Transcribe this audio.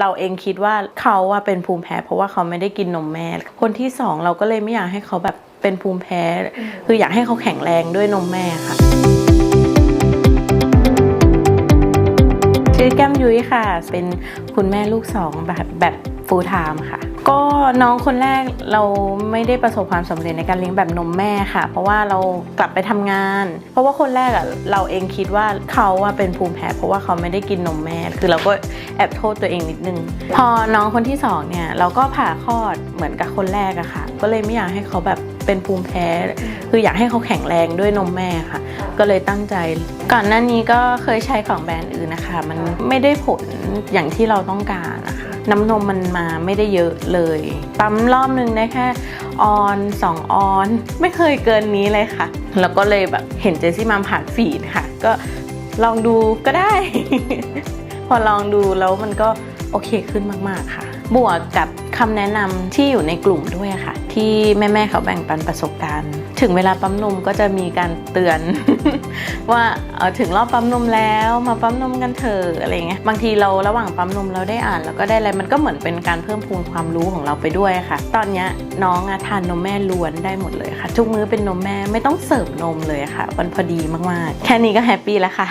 เราเองคิดว่าเขาว่าเป็นภูมิแพ้ เพราะว่าเขาไม่ได้กินนมแม่ คนที่สองเราก็เลยไม่อยากให้เขาแบบเป็นภูมิแพ้ คืออยากให้เขาแข็งแรงด้วยนมแม่ค่ะชื่อแก้มยุ้ยค่ะ เป็นคุณแม่ลูกสองแบบแบบฟูลไทม์ค่ะ ก็น้องคนแรกเราไม่ได้ประสบความสำเร็จในการเลี้ยงแบบนมแม่ค่ะ เพราะว่าเรากลับไปทำงาน เพราะว่าคนแรกอะเราเองคิดว่าเขาว่าเป็นภูมิแพ้ เพราะว่าเขาไม่ได้กินนมแม่ คือเราก็แอบโทษตัวเองนิดนึง พอน้องคนที่สองเนี่ยเราก็ผ่าคลอดเหมือนกับคนแรกอะค่ะ ก็เลยไม่อยากให้เขาแบบเป็นภูมิแพ้ คืออยากให้เขาแข็งแรงด้วยนมแม่ค่ะ ก็เลยตั้งใจ ก่อนหน้านี้ก็เคยใช้ของแบรนด์อื่นนะคะ มันไม่ได้ผลอย่างที่เราต้องการ น้ำนมมันมาไม่ได้เยอะเลย ปั๊มรอบนึงได้แค่ออนสองออน ไม่เคยเกินนี้เลยค่ะ แล้วก็เลยแบบเห็นเจสซี่มัมผ่านฟีดค่ะ ก็ลองดูก็ได้ พอลองดูแล้วมันก็โอเคขึ้นมาก ๆ ค่ะ บวกกับคำแนะนำที่อยู่ในกลุ่มด้วยค่ะ ที่แม่ๆเขาแบ่งปันประสบการณ์ ถึงเวลาปั๊มนมก็จะมีการเตือน ว่าถึงรอบปั๊มนมแล้วมาปั๊มนมกันเถอะอะไรเงี้ยบางทีเราระหว่างปั๊มนมเราได้อ่านแล้วก็ได้อะไรมันก็เหมือนเป็นการเพิ่มพูนความรู้ของเราไปด้วยค่ะ ตอนนี้น้องอทานนมแม่ล้วนได้หมดเลยค่ะทุกมื้อเป็นนมแม่ไม่ต้องเสิร์ฟนมเลยค่ะมันพอดีมากๆ แค่นี้ก็แฮปปี้แล้วค่ะ